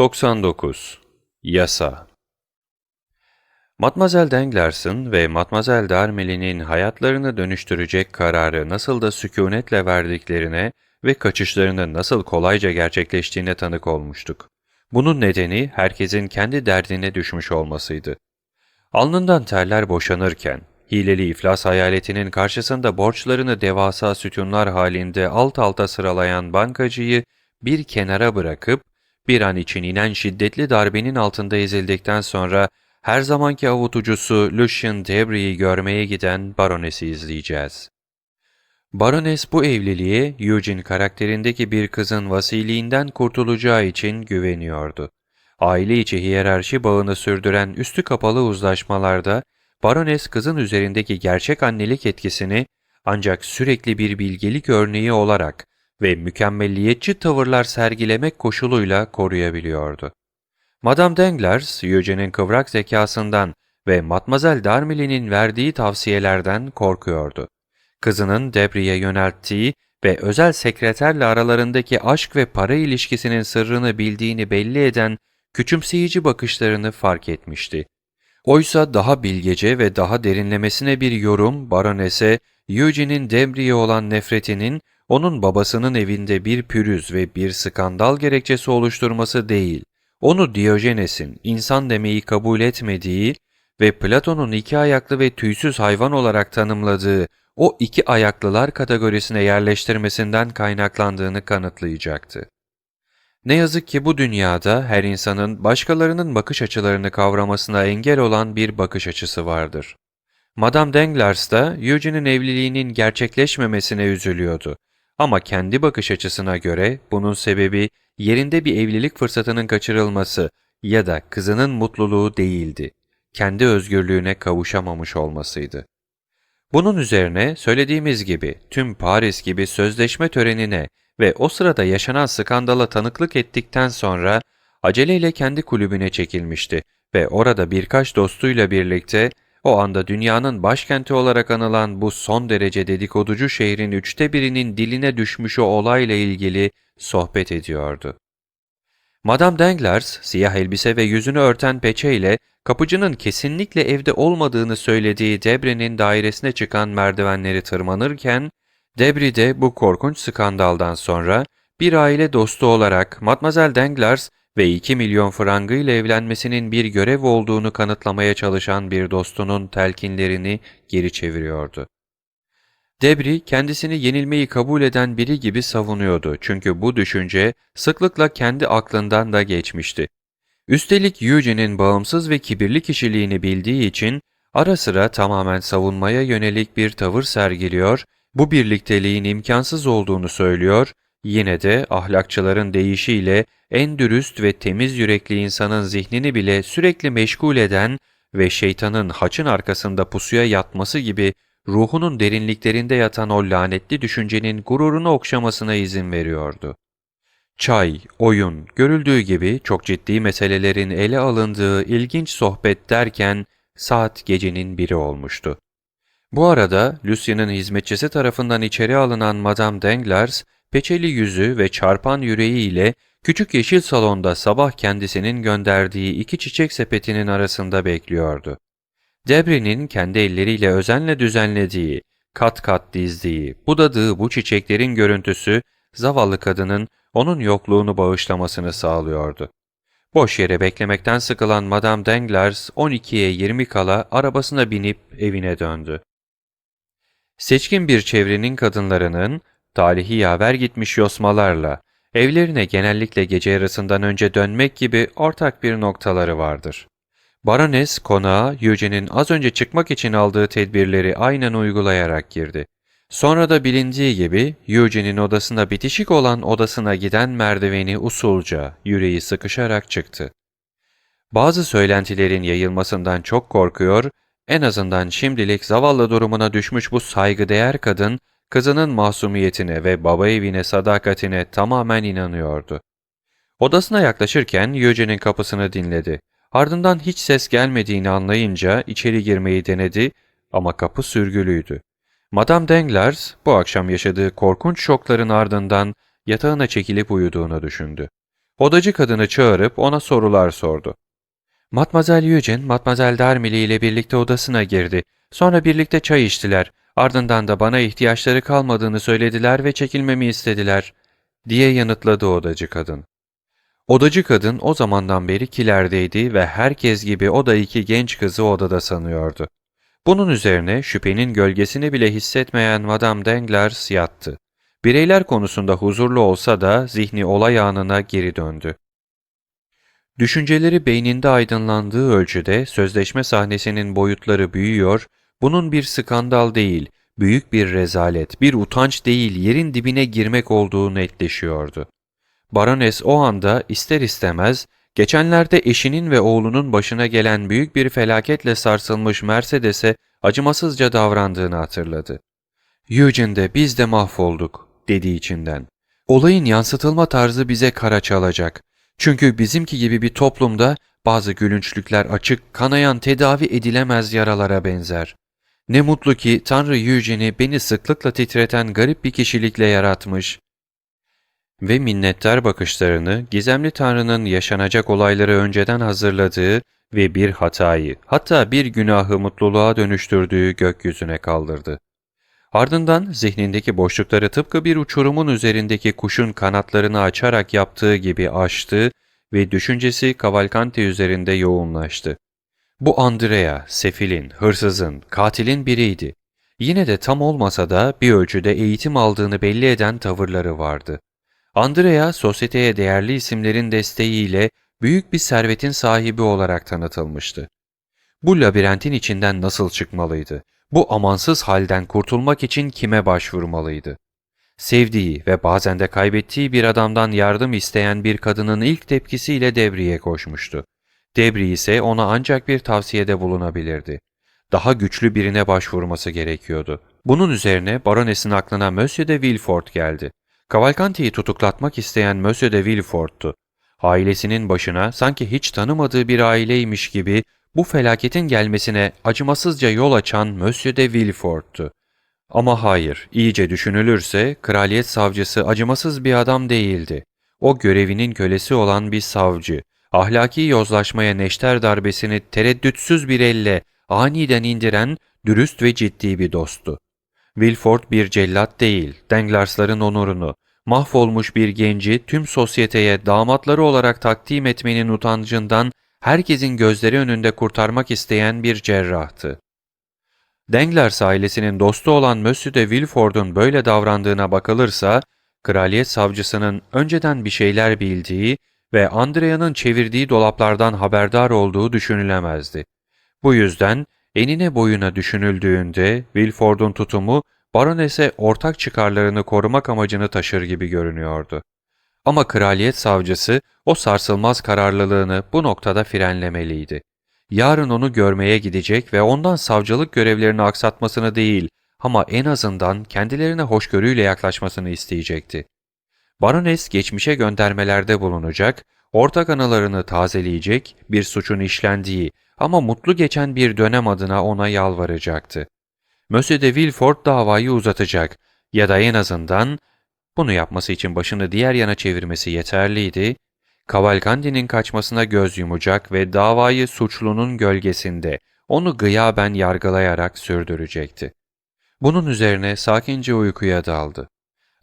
99. Yasa Matmazel Danglers'ın ve Matmazel Darmeli'nin hayatlarını dönüştürecek kararı nasıl da sükunetle verdiklerine ve kaçışlarının nasıl kolayca gerçekleştiğine tanık olmuştuk. Bunun nedeni herkesin kendi derdine düşmüş olmasıydı. Alnından terler boşanırken, hileli iflas hayaletinin karşısında borçlarını devasa sütunlar halinde alt alta sıralayan bankacıyı bir kenara bırakıp, bir an için inen şiddetli darbenin altında ezildikten sonra her zamanki avutucusu Lucien Debris'i görmeye giden Baroness'i izleyeceğiz. Baroness bu evliliğe Eugene karakterindeki bir kızın vasiliğinden kurtulacağı için güveniyordu. Aile içi hiyerarşi bağını sürdüren üstü kapalı uzlaşmalarda Baroness kızın üzerindeki gerçek annelik etkisini ancak sürekli bir bilgelik örneği olarak ve mükemmelliyetçi tavırlar sergilemek koşuluyla koruyabiliyordu. Madame Danglars, Eugene'in kıvrak zekasından ve Matmazel Darmilly'nin verdiği tavsiyelerden korkuyordu. Kızının Debri'ye yönelttiği ve özel sekreterle aralarındaki aşk ve para ilişkisinin sırrını bildiğini belli eden küçümseyici bakışlarını fark etmişti. Oysa daha bilgece ve daha derinlemesine bir yorum baronese, Eugene'in Debri'ye olan nefretinin onun babasının evinde bir pürüz ve bir skandal gerekçesi oluşturması değil, onu Diyojenes'in insan demeyi kabul etmediği ve Platon'un iki ayaklı ve tüysüz hayvan olarak tanımladığı o iki ayaklılar kategorisine yerleştirmesinden kaynaklandığını kanıtlayacaktı. Ne yazık ki bu dünyada her insanın başkalarının bakış açılarını kavramasına engel olan bir bakış açısı vardır. Madame Danglars da Eugene'in evliliğinin gerçekleşmemesine üzülüyordu. Ama kendi bakış açısına göre bunun sebebi yerinde bir evlilik fırsatının kaçırılması ya da kızının mutluluğu değildi. Kendi özgürlüğüne kavuşamamış olmasıydı. Bunun üzerine söylediğimiz gibi tüm Paris gibi sözleşme törenine ve o sırada yaşanan skandala tanıklık ettikten sonra aceleyle kendi kulübüne çekilmişti ve orada birkaç dostuyla birlikte o anda dünyanın başkenti olarak anılan bu son derece dedikoducu şehrin üçte birinin diline düşmüş o olayla ilgili sohbet ediyordu. Madame Danglars, siyah elbise ve yüzünü örten peçeyle kapıcının kesinlikle evde olmadığını söylediği Debre'nin dairesine çıkan merdivenleri tırmanırken, Debri de bu korkunç skandaldan sonra bir aile dostu olarak Mademoiselle Danglars ve 2 milyon frangı ile evlenmesinin bir görev olduğunu kanıtlamaya çalışan bir dostunun telkinlerini geri çeviriyordu. Debri kendisini yenilmeyi kabul eden biri gibi savunuyordu çünkü bu düşünce sıklıkla kendi aklından da geçmişti. Üstelik Eugene'in bağımsız ve kibirli kişiliğini bildiği için ara sıra tamamen savunmaya yönelik bir tavır sergiliyor, bu birlikteliğin imkansız olduğunu söylüyor, yine de ahlakçıların deyişiyle en dürüst ve temiz yürekli insanın zihnini bile sürekli meşgul eden ve şeytanın haçın arkasında pusuya yatması gibi ruhunun derinliklerinde yatan o lanetli düşüncenin gururunu okşamasına izin veriyordu. Çay, oyun, görüldüğü gibi çok ciddi meselelerin ele alındığı ilginç sohbet derken saat gecenin biri olmuştu. Bu arada Lucia'nın hizmetçisi tarafından içeri alınan Madame Danglars, peçeli yüzü ve çarpan yüreğiyle küçük yeşil salonda sabah kendisinin gönderdiği iki çiçek sepetinin arasında bekliyordu. Debre'nin kendi elleriyle özenle düzenlediği, kat kat dizdiği, budadığı bu çiçeklerin görüntüsü zavallı kadının onun yokluğunu bağışlamasını sağlıyordu. Boş yere beklemekten sıkılan Madame Danglars 12'ye 20 kala arabasına binip evine döndü. Seçkin bir çevrenin kadınlarının talihi yaver gitmiş yosmalarla evlerine genellikle gece yarısından önce dönmek gibi ortak bir noktaları vardır. Barones konağa Eugene'in az önce çıkmak için aldığı tedbirleri aynen uygulayarak girdi. Sonra da bilindiği gibi Eugene'in odasına bitişik olan odasına giden merdiveni usulca, yüreği sıkışarak çıktı. Bazı söylentilerin yayılmasından çok korkuyor, en azından şimdilik zavallı durumuna düşmüş bu saygıdeğer kadın, kızının masumiyetine ve baba evine sadakatine tamamen inanıyordu. Odasına yaklaşırken Eugene'in kapısını dinledi. Ardından hiç ses gelmediğini anlayınca içeri girmeyi denedi ama kapı sürgülüydü. Madame Danglars bu akşam yaşadığı korkunç şokların ardından yatağına çekilip uyuduğunu düşündü. Odacı kadını çağırıp ona sorular sordu. Matmazel Eugene, Matmazel Darmili ile birlikte odasına girdi. Sonra birlikte çay içtiler. Ardından da bana ihtiyaçları kalmadığını söylediler ve çekilmemi istediler, diye yanıtladı odacı kadın. Odacı kadın o zamandan beri kilerdeydi ve herkes gibi o da iki genç kızı odada sanıyordu. Bunun üzerine şüphenin gölgesini bile hissetmeyen Madame Danglars yattı. Bireyler konusunda huzurlu olsa da zihni olay anına geri döndü. Düşünceleri beyninde aydınlandığı ölçüde sözleşme sahnesinin boyutları büyüyor, bunun bir skandal değil, büyük bir rezalet, bir utanç değil, yerin dibine girmek olduğu netleşiyordu. Barones o anda ister istemez geçenlerde eşinin ve oğlunun başına gelen büyük bir felaketle sarsılmış Mercedes'e acımasızca davrandığını hatırladı. Eugene'de biz de mahvolduk dedi içinden. Olayın yansıtılma tarzı bize kara çalacak. Çünkü bizimki gibi bir toplumda bazı gülünçlükler açık, kanayan tedavi edilemez yaralara benzer. Ne mutlu ki Tanrı Eugene'i beni sıklıkla titreten garip bir kişilikle yaratmış ve minnettar bakışlarını gizemli Tanrı'nın yaşanacak olayları önceden hazırladığı ve bir hatayı, hatta bir günahı mutluluğa dönüştürdüğü gökyüzüne kaldırdı. Ardından zihnindeki boşlukları tıpkı bir uçurumun üzerindeki kuşun kanatlarını açarak yaptığı gibi açtı ve düşüncesi Cavalcanti üzerinde yoğunlaştı. Bu Andrea, sefilin, hırsızın, katilin biriydi. Yine de tam olmasa da bir ölçüde eğitim aldığını belli eden tavırları vardı. Andrea, sosyeteye değerli isimlerin desteğiyle büyük bir servetin sahibi olarak tanıtılmıştı. Bu labirentin içinden nasıl çıkmalıydı? Bu amansız halden kurtulmak için kime başvurmalıydı? Sevdiği ve bazen de kaybettiği bir adamdan yardım isteyen bir kadının ilk tepkisiyle Debri'ye koşmuştu. Debri ise ona ancak bir tavsiyede bulunabilirdi. Daha güçlü birine başvurması gerekiyordu. Bunun üzerine baronesin aklına Monsieur de Villefort geldi. Cavalcanti'yi tutuklatmak isteyen Monsieur de Villefort'tu. Ailesinin başına sanki hiç tanımadığı bir aileymiş gibi bu felaketin gelmesine acımasızca yol açan Monsieur de Villefort'tu. Ama hayır, iyice düşünülürse kraliyet savcısı acımasız bir adam değildi. O görevinin kölesi olan bir savcı, ahlaki yozlaşmaya neşter darbesini tereddütsüz bir elle aniden indiren dürüst ve ciddi bir dosttu. Wilford bir cellat değil, Danglarsların onurunu, mahvolmuş bir genci tüm sosyeteye damatları olarak takdim etmenin utancından herkesin gözleri önünde kurtarmak isteyen bir cerrahtı. Danglars ailesinin dostu olan Monsieur de Villeford'un böyle davrandığına bakılırsa, kraliyet savcısının önceden bir şeyler bildiği ve Andrea'nın çevirdiği dolaplardan haberdar olduğu düşünülemezdi. Bu yüzden enine boyuna düşünüldüğünde Wilford'un tutumu baronese ortak çıkarlarını korumak amacını taşır gibi görünüyordu. Ama kraliyet savcısı o sarsılmaz kararlılığını bu noktada frenlemeliydi. Yarın onu görmeye gidecek ve ondan savcılık görevlerini aksatmasını değil ama en azından kendilerine hoşgörüyle yaklaşmasını isteyecekti. Barones geçmişe göndermelerde bulunacak, ortak anılarını tazeleyecek, bir suçun işlendiği ama mutlu geçen bir dönem adına ona yalvaracaktı. Monsieur de Villefort davayı uzatacak ya da en azından bunu yapması için başını diğer yana çevirmesi yeterliydi. Cavalcanti'nin kaçmasına göz yumacak ve davayı suçlunun gölgesinde onu gıyaben yargılayarak sürdürecekti. Bunun üzerine sakince uykuya daldı.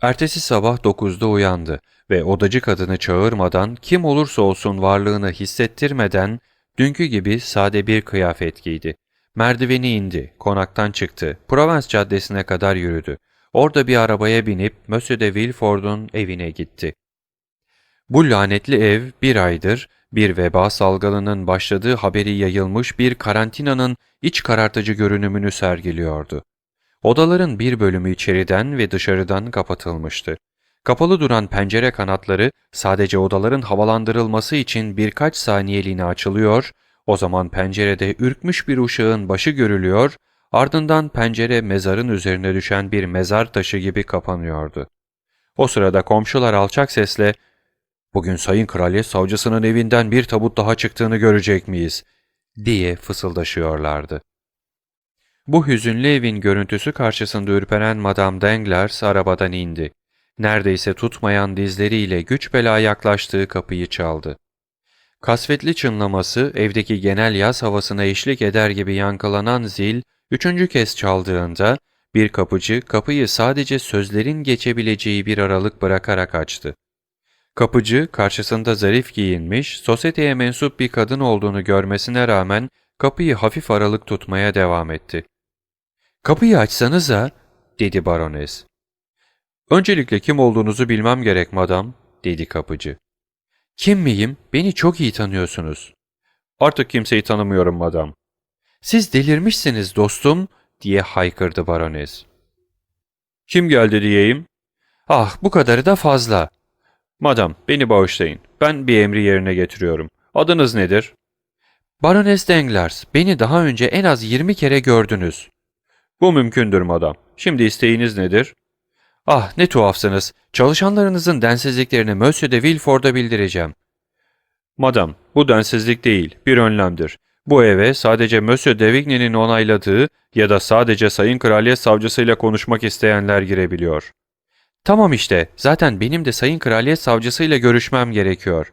Ertesi sabah dokuzda uyandı ve odacı kadını çağırmadan kim olursa olsun varlığını hissettirmeden dünkü gibi sade bir kıyafet giydi. Merdiveni indi, konaktan çıktı, Provence caddesine kadar yürüdü. Orada bir arabaya binip Monsieur de Villeford'un evine gitti. Bu lanetli ev bir aydır bir veba salgınının başladığı haberi yayılmış bir karantinanın iç karartıcı görünümünü sergiliyordu. Odaların bir bölümü içeriden ve dışarıdan kapatılmıştı. Kapalı duran pencere kanatları sadece odaların havalandırılması için birkaç saniyeliğine açılıyor, o zaman pencerede ürkmüş bir uşağın başı görülüyor, ardından pencere mezarın üzerine düşen bir mezar taşı gibi kapanıyordu. O sırada komşular alçak sesle ''Bugün Sayın Kraliyet Savcısının evinden bir tabut daha çıktığını görecek miyiz?'' diye fısıldaşıyorlardı. Bu hüzünlü evin görüntüsü karşısında ürperen Madame Danglars arabadan indi. neredeyse tutmayan dizleriyle güç bela yaklaştığı kapıyı çaldı. Kasvetli çınlaması evdeki genel yaz havasına eşlik eder gibi yankılanan zil, üçüncü kez çaldığında bir kapıcı kapıyı sadece sözlerin geçebileceği bir aralık bırakarak açtı. Kapıcı karşısında zarif giyinmiş, sosyeteye mensup bir kadın olduğunu görmesine rağmen kapıyı hafif aralık tutmaya devam etti. ''Kapıyı açsanıza'' dedi barones. ''Öncelikle kim olduğunuzu bilmem gerek madam'' dedi kapıcı. ''Kim miyim? Beni çok iyi tanıyorsunuz.'' ''Artık kimseyi tanımıyorum madam.'' ''Siz delirmişsiniz dostum'' diye haykırdı barones. ''Kim geldi diyeyim?'' ''Ah bu kadarı da fazla.'' ''Madam beni bağışlayın. Ben bir emri yerine getiriyorum. Adınız nedir?'' ''Barones Danglars, beni daha önce en az 20 kere gördünüz.'' ''Bu mümkündür madam. Şimdi isteğiniz nedir?'' ''Ah ne tuhafsınız. Çalışanlarınızın densizliklerini Monsieur de Villeford'a bildireceğim.'' ''Madam, bu densizlik değil, bir önlemdir. Bu eve sadece Monsieur de Vigny'nin onayladığı ya da sadece Sayın Kraliyet Savcısıyla konuşmak isteyenler girebiliyor.'' ''Tamam işte, zaten benim de Sayın Kraliyet Savcısıyla görüşmem gerekiyor.''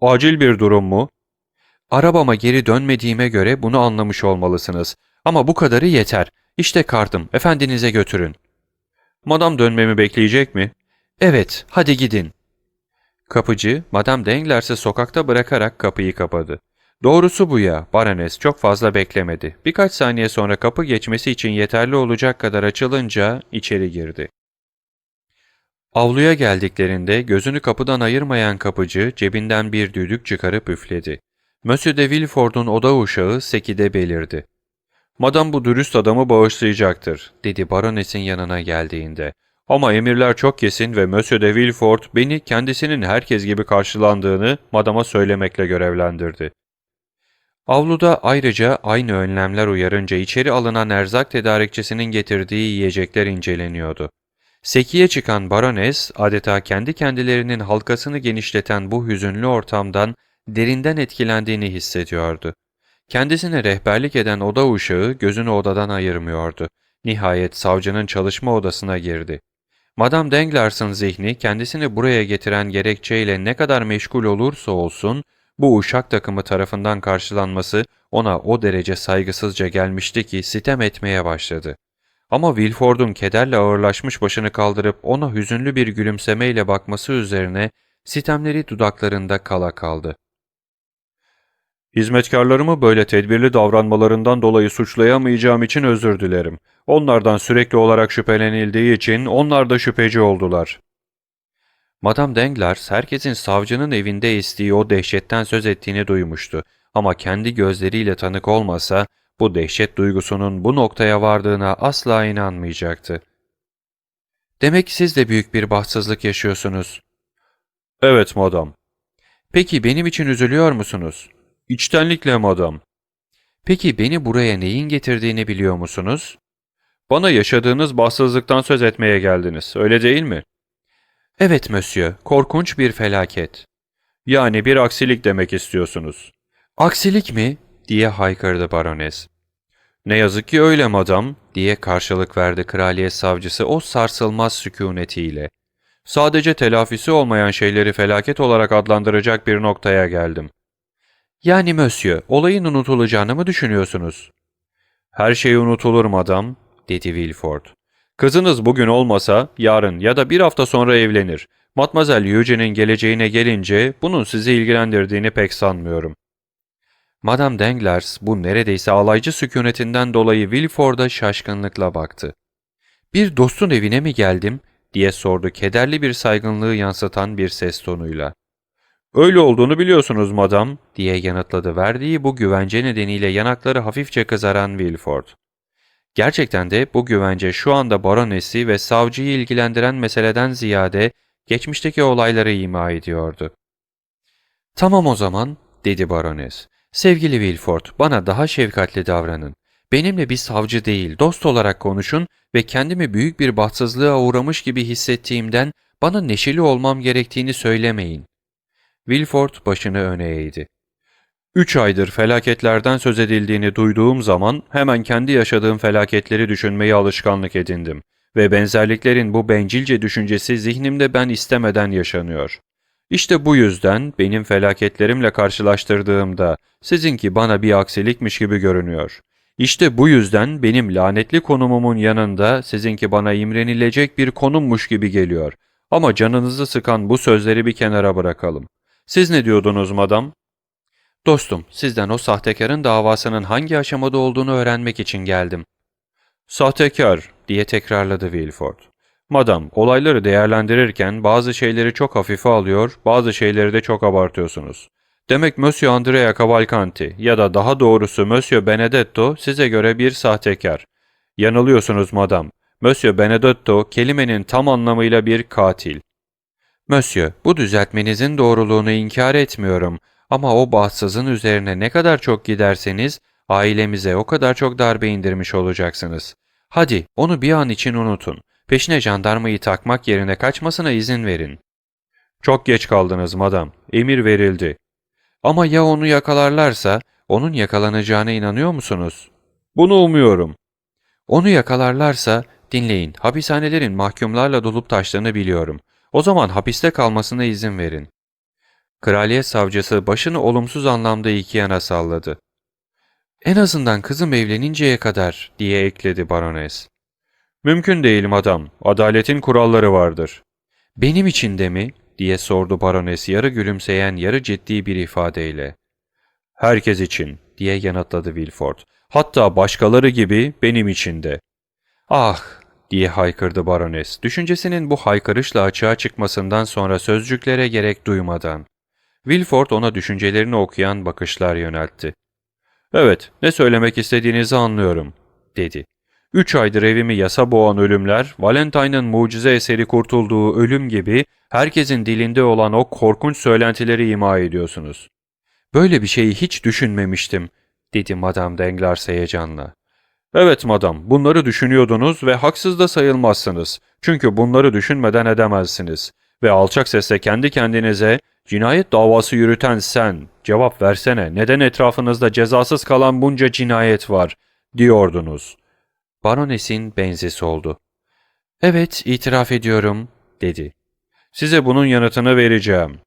''Acil bir durum mu?'' Arabama geri dönmediğime göre bunu anlamış olmalısınız. Ama bu kadarı yeter. İşte kartım, efendinize götürün. Madam dönmemi bekleyecek mi? Evet, hadi gidin. Kapıcı, Madame Danglers'ı sokakta bırakarak kapıyı kapadı. Doğrusu bu ya, Barones çok fazla beklemedi. Birkaç saniye sonra kapı geçmesi için yeterli olacak kadar açılınca içeri girdi. Avluya geldiklerinde gözünü kapıdan ayırmayan kapıcı cebinden bir düdük çıkarıp üfledi. Monsieur de Villeford'un oda uşağı Seki'de belirdi. ''Madam bu dürüst adamı bağışlayacaktır.'' dedi baronesin yanına geldiğinde. ''Ama emirler çok kesin ve Monsieur de Villeford beni kendisinin herkes gibi karşılandığını madama söylemekle görevlendirdi.'' Avluda ayrıca aynı önlemler uyarınca içeri alınan erzak tedarikçisinin getirdiği yiyecekler inceleniyordu. Sekiye çıkan barones adeta kendi kendilerinin halkasını genişleten bu hüzünlü ortamdan derinden etkilendiğini hissediyordu. Kendisine rehberlik eden oda uşağı gözünü odadan ayırmıyordu. Nihayet savcının çalışma odasına girdi. Madame Danglers'ın zihni kendisini buraya getiren gerekçeyle ne kadar meşgul olursa olsun, bu uşak takımı tarafından karşılanması ona o derece saygısızca gelmişti ki sitem etmeye başladı. Ama Wilford'un kederle ağırlaşmış başını kaldırıp ona hüzünlü bir gülümsemeyle bakması üzerine sitemleri dudaklarında kala kaldı. Hizmetkarlarımı böyle tedbirli davranmalarından dolayı suçlayamayacağım için özür dilerim. Onlardan sürekli olarak şüphelenildiği için onlar da şüpheci oldular. Madame Danglars herkesin savcının evinde estiği o dehşetten söz ettiğini duymuştu. Ama kendi gözleriyle tanık olmasa bu dehşet duygusunun bu noktaya vardığına asla inanmayacaktı. Demek siz de büyük bir bahtsızlık yaşıyorsunuz. Evet madam. Peki benim için üzülüyor musunuz? İçtenlikle madam. Peki beni buraya neyin getirdiğini biliyor musunuz? Bana yaşadığınız bahtsızlıktan söz etmeye geldiniz, öyle değil mi? Evet monsieur, korkunç bir felaket. Yani bir aksilik demek istiyorsunuz. Aksilik mi? diye haykırdı barones. Ne yazık ki öyle madam, diye karşılık verdi kraliyet savcısı o sarsılmaz sükunetiyle. Sadece telafisi olmayan şeyleri felaket olarak adlandıracak bir noktaya geldim. Yani monsieur, olayın unutulacağını mı düşünüyorsunuz? Her şey unutulur madam, dedi Wilford. Kızınız bugün olmasa yarın ya da bir hafta sonra evlenir. Matmazel Eugene'in geleceğine gelince bunun sizi ilgilendirdiğini pek sanmıyorum. Madame Danglars bu neredeyse alaycı sükunetinden dolayı Wilford'a şaşkınlıkla baktı. Bir dostun evine mi geldim diye sordu kederli bir saygınlığı yansıtan bir ses tonuyla. Öyle olduğunu biliyorsunuz madam, diye yanıtladı verdiği bu güvence nedeniyle yanakları hafifçe kızaran Wilford. Gerçekten de bu güvence şu anda baronesi ve savcıyı ilgilendiren meseleden ziyade geçmişteki olayları ima ediyordu. Tamam o zaman, dedi barones. Sevgili Wilford, bana daha şefkatli davranın. Benimle bir savcı değil, dost olarak konuşun ve kendimi büyük bir bahtsızlığa uğramış gibi hissettiğimden bana neşeli olmam gerektiğini söylemeyin. Wilford başını öne eğdi. Üç aydır felaketlerden söz edildiğini duyduğum zaman hemen kendi yaşadığım felaketleri düşünmeyi alışkanlık edindim Ve benzerliklerin bu bencilce düşüncesi zihnimde ben istemeden yaşanıyor. İşte bu yüzden benim felaketlerimle karşılaştırdığımda sizinki bana bir aksilikmiş gibi görünüyor. İşte bu yüzden benim lanetli konumumun yanında sizinki bana imrenilecek bir konummuş gibi geliyor. Ama canınızı sıkan bu sözleri bir kenara bırakalım. Siz ne diyordunuz madam? Dostum, sizden o sahtekarın davasının hangi aşamada olduğunu öğrenmek için geldim. Sahtekar, diye tekrarladı Wilford. Madam, olayları değerlendirirken bazı şeyleri çok hafife alıyor, bazı şeyleri de çok abartıyorsunuz. Demek Monsieur Andrea Cavalcanti ya da daha doğrusu Monsieur Benedetto size göre bir sahtekar. Yanılıyorsunuz madam. Monsieur Benedetto kelimenin tam anlamıyla bir katil. Monsieur, bu düzeltmenizin doğruluğunu inkar etmiyorum ama o bahtsızın üzerine ne kadar çok giderseniz ailemize o kadar çok darbe indirmiş olacaksınız. Hadi onu bir an için unutun. Peşine jandarmayı takmak yerine kaçmasına izin verin. Çok geç kaldınız madam. Emir verildi. Ama ya onu yakalarlarsa, onun yakalanacağına inanıyor musunuz? Bunu umuyorum. Onu yakalarlarsa, dinleyin, hapishanelerin mahkumlarla dolup taştığını biliyorum. O zaman hapiste kalmasına izin verin. Kraliyet savcısı başını olumsuz anlamda iki yana salladı. En azından kızım evleninceye kadar, diye ekledi barones. Mümkün değil madam, adaletin kuralları vardır. Benim için de mi? diye sordu barones yarı gülümseyen yarı ciddi bir ifadeyle. Herkes için diye yanıtladı Wilford. Hatta başkaları gibi benim için de. Ah diye haykırdı barones düşüncesinin bu haykırışla açığa çıkmasından sonra sözcüklere gerek duymadan. Wilford ona düşüncelerini okuyan bakışlar yöneltti. Evet, ne söylemek istediğinizi anlıyorum, dedi. Üç aydır evimi yasa boğan ölümler, Valentine'ın mucize eseri kurtulduğu ölüm gibi herkesin dilinde olan o korkunç söylentileri ima ediyorsunuz. Böyle bir şeyi hiç düşünmemiştim, dedi Madame Danglars heyecanla. Evet madam, bunları düşünüyordunuz ve haksız da sayılmazsınız. Çünkü bunları düşünmeden edemezsiniz. Ve alçak sesle kendi kendinize, cinayet davası yürüten sen, cevap versene, neden etrafınızda cezasız kalan bunca cinayet var, diyordunuz.'' Baronesin benzesi oldu. Evet, itiraf ediyorum, dedi. Size bunun yanıtını vereceğim.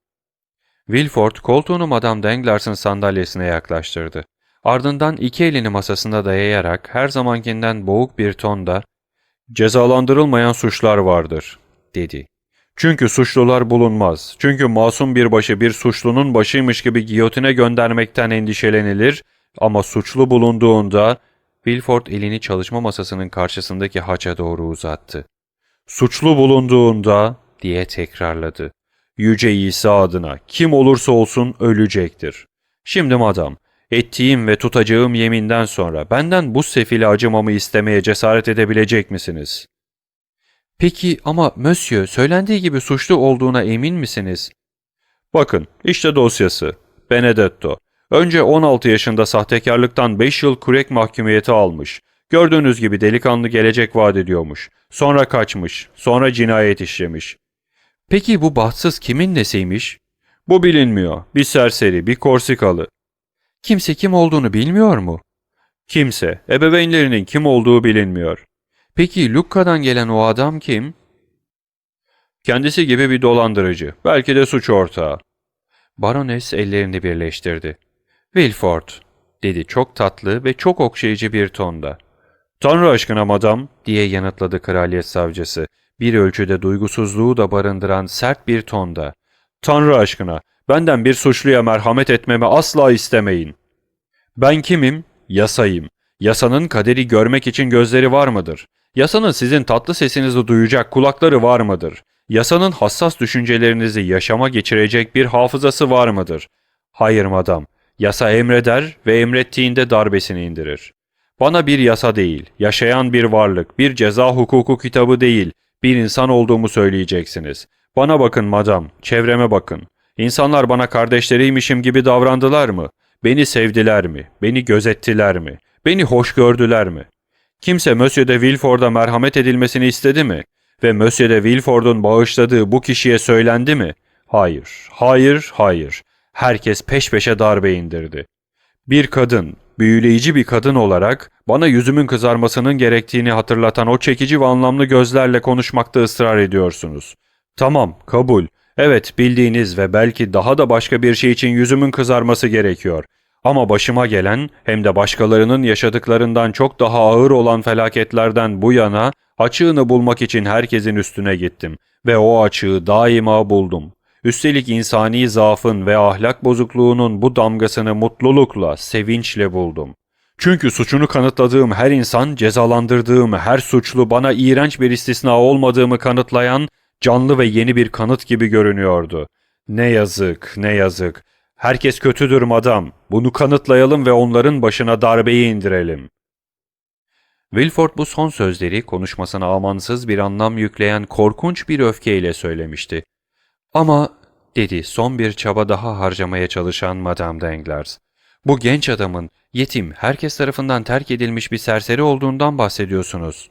Wilford koltuğunu Madame Danglars'ın sandalyesine yaklaştırdı. Ardından iki elini masasına dayayarak her zamankinden boğuk bir tonda ''Cezalandırılmayan suçlar vardır.'' dedi. Çünkü suçlular bulunmaz. Çünkü masum bir başı bir suçlunun başıymış gibi giyotine göndermekten endişelenilir ama suçlu bulunduğunda Wilford elini çalışma masasının karşısındaki haça doğru uzattı. Suçlu bulunduğunda diye tekrarladı. Yüce İsa adına kim olursa olsun ölecektir. Şimdi madam, ettiğim ve tutacağım yeminden sonra benden bu sefile acımamı istemeye cesaret edebilecek misiniz? Peki ama Monsieur söylendiği gibi suçlu olduğuna emin misiniz? Bakın işte dosyası. Benedetto. Önce 16 yaşında sahtekarlıktan 5 yıl kurek mahkumiyeti almış. Gördüğünüz gibi delikanlı gelecek vaat ediyormuş. Sonra kaçmış. Sonra cinayet işlemiş. Peki bu bahtsız kimin nesiymiş? Bu bilinmiyor. Bir serseri, bir Korsikalı. Kimse kim olduğunu bilmiyor mu? Kimse. Ebeveynlerinin kim olduğu bilinmiyor. Peki Lukka'dan gelen o adam kim? Kendisi gibi bir dolandırıcı. Belki de suç ortağı. Barones ellerini birleştirdi. Wilford, dedi çok tatlı ve çok okşayıcı bir tonda. Tanrı aşkına madam, diye yanıtladı kraliyet savcısı, bir ölçüde duygusuzluğu da barındıran sert bir tonda. Tanrı aşkına, benden bir suçluya merhamet etmemi asla istemeyin. Ben kimim? Yasayım. Yasanın kaderi görmek için gözleri var mıdır? Yasanın sizin tatlı sesinizi duyacak kulakları var mıdır? Yasanın hassas düşüncelerinizi yaşama geçirecek bir hafızası var mıdır? Hayır madam, Yasa emreder ve emrettiğinde darbesini indirir. Bana bir yasa değil, yaşayan bir varlık, bir ceza hukuku kitabı değil, bir insan olduğumu söyleyeceksiniz. Bana bakın madam, çevreme bakın. İnsanlar bana kardeşleriymişim gibi davrandılar mı? Beni sevdiler mi? Beni gözettiler mi? Beni hoş gördüler mi? Kimse Monsieur de Villeford'a merhamet edilmesini istedi mi? Ve Monsieur de Villeford'un bağışladığı bu kişiye söylendi mi? Hayır, hayır, hayır herkes peş peşe darbe indirdi. Bir kadın, büyüleyici bir kadın olarak bana yüzümün kızarmasının gerektiğini hatırlatan o çekici ve anlamlı gözlerle konuşmakta ısrar ediyorsunuz. Tamam, kabul. Evet, bildiğiniz ve belki daha da başka bir şey için yüzümün kızarması gerekiyor. Ama başıma gelen hem de başkalarının yaşadıklarından çok daha ağır olan felaketlerden bu yana açığını bulmak için herkesin üstüne gittim ve o açığı daima buldum. Üstelik insani zaafın ve ahlak bozukluğunun bu damgasını mutlulukla, sevinçle buldum. Çünkü suçunu kanıtladığım her insan, cezalandırdığım her suçlu bana iğrenç bir istisna olmadığımı kanıtlayan canlı ve yeni bir kanıt gibi görünüyordu. Ne yazık, ne yazık. Herkes kötüdür madam. Bunu kanıtlayalım ve onların başına darbeyi indirelim. Wilford bu son sözleri konuşmasına amansız bir anlam yükleyen korkunç bir öfkeyle söylemişti. Ama, dedi son bir çaba daha harcamaya çalışan Madame Danglars, bu genç adamın yetim, herkes tarafından terk edilmiş bir serseri olduğundan bahsediyorsunuz.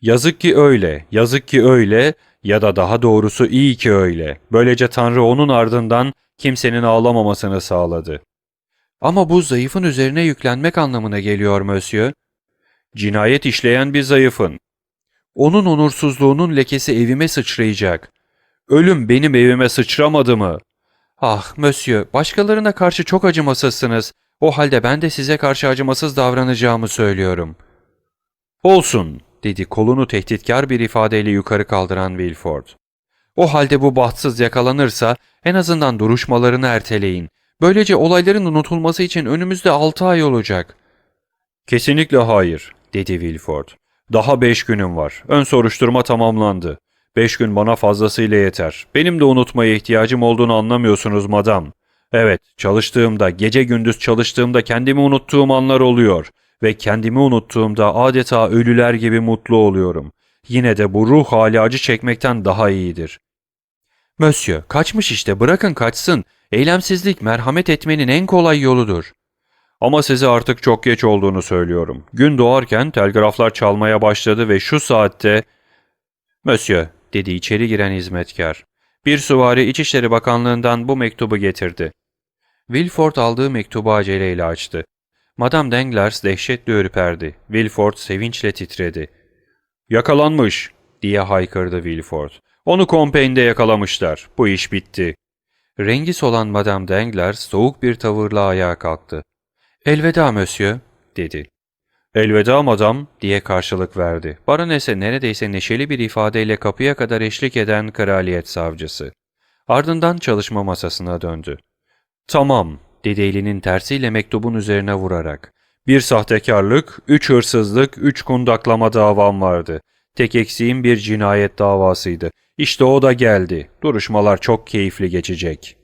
Yazık ki öyle, yazık ki öyle ya da daha doğrusu iyi ki öyle. Böylece Tanrı onun ardından kimsenin ağlamamasını sağladı. Ama bu zayıfın üzerine yüklenmek anlamına geliyor Monsieur. Cinayet işleyen bir zayıfın. Onun onursuzluğunun lekesi evime sıçrayacak. Ölüm benim evime sıçramadı mı? Ah Monsieur, başkalarına karşı çok acımasızsınız. O halde ben de size karşı acımasız davranacağımı söylüyorum. Olsun, dedi kolunu tehditkar bir ifadeyle yukarı kaldıran Wilford. O halde bu bahtsız yakalanırsa en azından duruşmalarını erteleyin. Böylece olayların unutulması için önümüzde altı ay olacak. Kesinlikle hayır, dedi Wilford. Daha beş günüm var. Ön soruşturma tamamlandı. Beş gün bana fazlasıyla yeter. Benim de unutmaya ihtiyacım olduğunu anlamıyorsunuz madam. Evet, çalıştığımda, gece gündüz çalıştığımda kendimi unuttuğum anlar oluyor. Ve kendimi unuttuğumda adeta ölüler gibi mutlu oluyorum. Yine de bu ruh hali acı çekmekten daha iyidir. Monsieur, kaçmış işte, bırakın kaçsın. Eylemsizlik merhamet etmenin en kolay yoludur. Ama size artık çok geç olduğunu söylüyorum. Gün doğarken telgraflar çalmaya başladı ve şu saatte... Monsieur, dedi içeri giren hizmetkar. Bir süvari İçişleri Bakanlığı'ndan bu mektubu getirdi. Wilford aldığı mektubu aceleyle açtı. Madame Danglars dehşetle ürperdi. Wilford sevinçle titredi. Yakalanmış, diye haykırdı Wilford. Onu Compiègne'de yakalamışlar. Bu iş bitti. Rengi solan Madame Danglars soğuk bir tavırla ayağa kalktı. Elveda monsieur, dedi. Elveda madam, diye karşılık verdi. Baronese neredeyse neşeli bir ifadeyle kapıya kadar eşlik eden kraliyet savcısı. Ardından çalışma masasına döndü. Tamam, dedi elinin tersiyle mektubun üzerine vurarak. Bir sahtekarlık, üç hırsızlık, üç kundaklama davam vardı. Tek eksiğim bir cinayet davasıydı. İşte o da geldi. Duruşmalar çok keyifli geçecek.